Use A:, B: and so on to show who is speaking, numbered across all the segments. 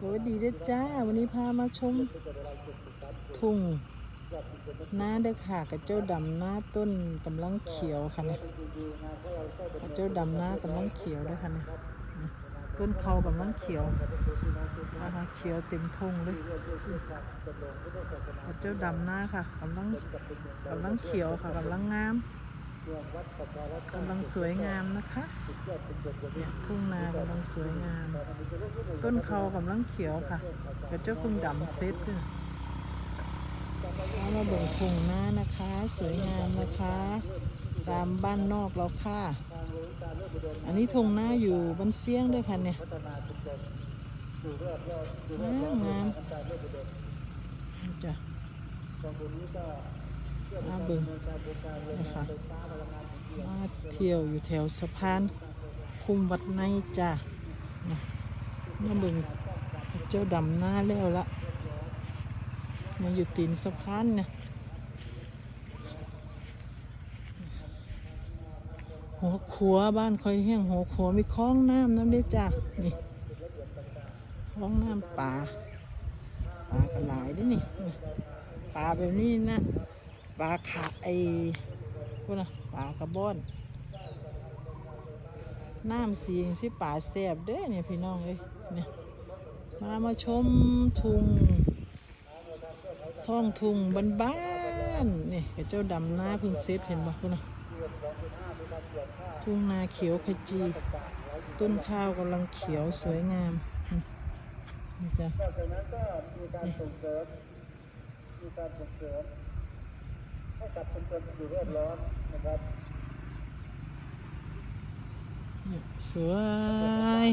A: สวัสดีด้วยจ้า วันนี้พามาชมทุ่งน้าเด้ค่ะกับเจ้าดำหน้าต้นกำลังเขียวค่ะเนี่ยกับเจ้าดำหน้ากำลังเขียวด้วยค่ะเนี่ยต้นเขากำลังเขียวนะคะเขียวเต็มทุ่งเลยกับเจ้าดำหน้าค่ะกำลังกำลังเขียวค่ะกำลังงาม กำลังสวยงามนะคะเนี่ยทุ่งนากำลังสวยงาม ต้นเขากำลังเขียวค่ะกับเจ้าพึ่งดำเซ็ตเอามาเบิ่งทุ่งนานะคะ สวยงามนะคะ ตามบ้านนอกเราค่ะ อันนี้ทุ่งนาอยู่บนเสียงด้วยค่ะเนี่ยงามงามนี่จ้ะ มาเบิ่งนะคะมาเที่ยวอยู่แถวสะพานคุมวัดในจ้ะมาเบิ่งเจ้าดำหน้าแล้วละมาอยู่ตีนสะพานเนี่ยหัวขัวบ้านคอยแห้งหัวขัวมีคลองน้ำน้ำได้จ้ะนี่คลองน้ำป่าปลากระหลายด้วยนี่ปลาแบบนี้นะ ปลาขาไอ้พวกนะปลากระบอน น้ำสีสิป่าแสบเด้อเนี่ยพี่น้องเอ้ยเนี่ยมามาชมทุงท้องทุงบ้านๆนี่เจ้าดำหน้าเพึ่งเซตเห็นบ่คุณนะทุ่งนาเขียวขจี ต้นข้าวกำลังเขียวสวยงามอืมนี่จ้ะ
B: ให้กับชุมชนอยู่แวดล้อมนะครับ
A: เนี่ยสวย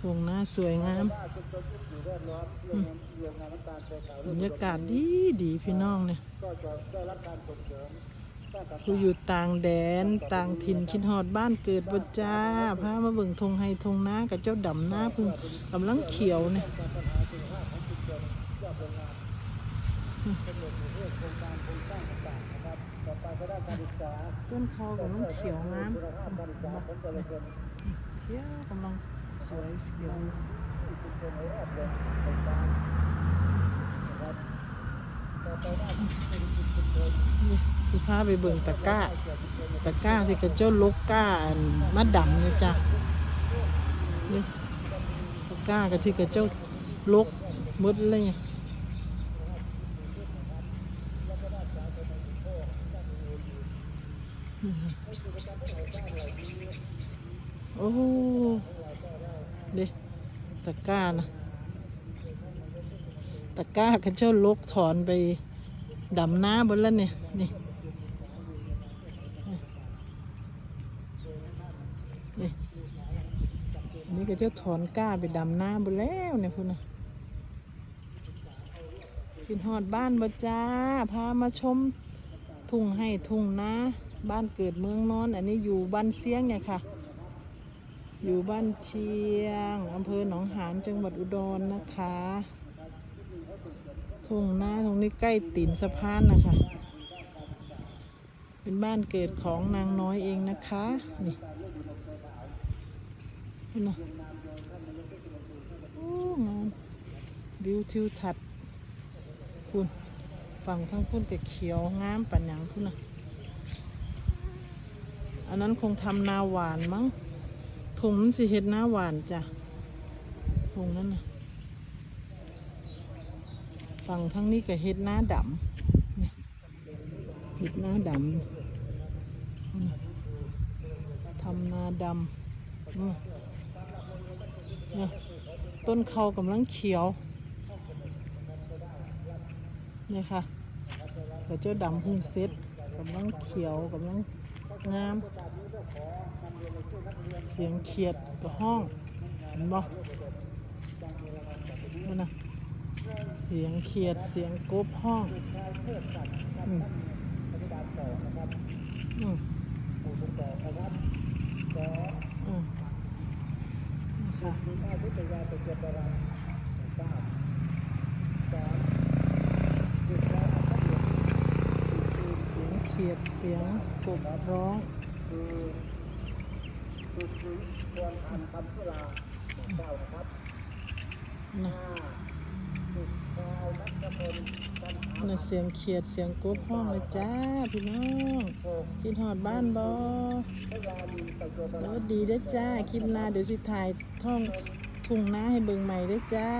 A: ทุ่งนาสวยงาม
B: ว่าชุมชนอยู่แวดล้อมโรงงานโรงงานน้ำตาลทรายขาว
A: บรรยากาศดีดีพี่น้องเนี่ย
B: ก็จะได้รับการส่งเสริมด้านต่าง
A: ผู้อยู่ต่างแดนต่างถิ่นคิดฮอดบ้านเกิดบ่จ้าพามาเบิ่งทงไฮทงนากับเจ้าดำหน้าพึ่งกำลังเขียวเนี่ย
B: กำหนดอยู่เรื่องโครงการโครงสร้างต่างๆนะครับต่อไปก็ด้านการศึกษา
A: ต้นเขากำลังเขียวงาม
B: คุณภาพการศึกษาของแต่ละคน
A: เขียวกำลังสวยเขียว
B: ชุมชนในรอบเลยโครงการนะครับต่อไปด้านเศรษฐกิจชุมชน
A: สิพาไปเบิ่งตะก้าตะก้าที่กับเจ้าลกก้าอันมะดำเนี่ยจ้ะนี่ตะก้ากับที่กับเจ้าลกหมดเลยเนี่ย โอ้เด้ตะกร้านะตะกร้ากับเจ้าลกถอนไปดำน้าบนแล้วเนี่ยนี่นี่อันนี่ก็จะถอนก้าไปดำน้ำไปแล้วเนี่ยพุ่นนะกินหอดบ้านบ่จ้า พามาชมทุ่งให้ทุ่งนาบ้านเกิดเมืองนอน อันนี้อยู่บ้านเสียงเนี่ยค่ะ อยู่บ้านเชียงอำเภอหนองหานจังหวัดอุดรนะคะทุ่งนาตรงนี้ใกล้ตีนสะพานนะคะ เป็นบ้านเกิดของนางน้อยเองนะคะ นี่นี่นะโอ้งามวิวทิวทัศน์คุณฝั่งทั้งพุ่นก็เขียวงามปัญญังคุณนะอันนั้นคงทำนาหวานมั้ง ทงนั้นสิเห็ดหน้าหวานจ้ะทงนั้นนะฝั่งทั้งนี้ก็เห็ดหน้าดำนะเห็ดหน้าดำทำนาดำเนี่ยต้นเขากำลังเขียวเนี่ยค่ะแต่เจ้าดำพึ่งเซ็ตกำลังเขียวกำลัง งาม เสียงเขียดกับห้องเห็นบ่นั่นนะเสียงเขียดเสียงกบห้องอืมอืมอืมค่ะเสียงเขี ยดเสียงกบร้อง
B: คือคือควรทำคำสุราของเจ้านะครับ
A: นะ
B: สิบดาวนัทพลปัญหา
A: น่ะเสียงเขียดเสียงกบห้องเลยจ้าพี่น้อง
B: หก
A: กินหอดบ้านบอแล้วดีด้อจ้าคลิปหน้าเดี๋ยวสิถ่ายท่องทุ่งนาให้เบิ่งใหม่ด้อจ้า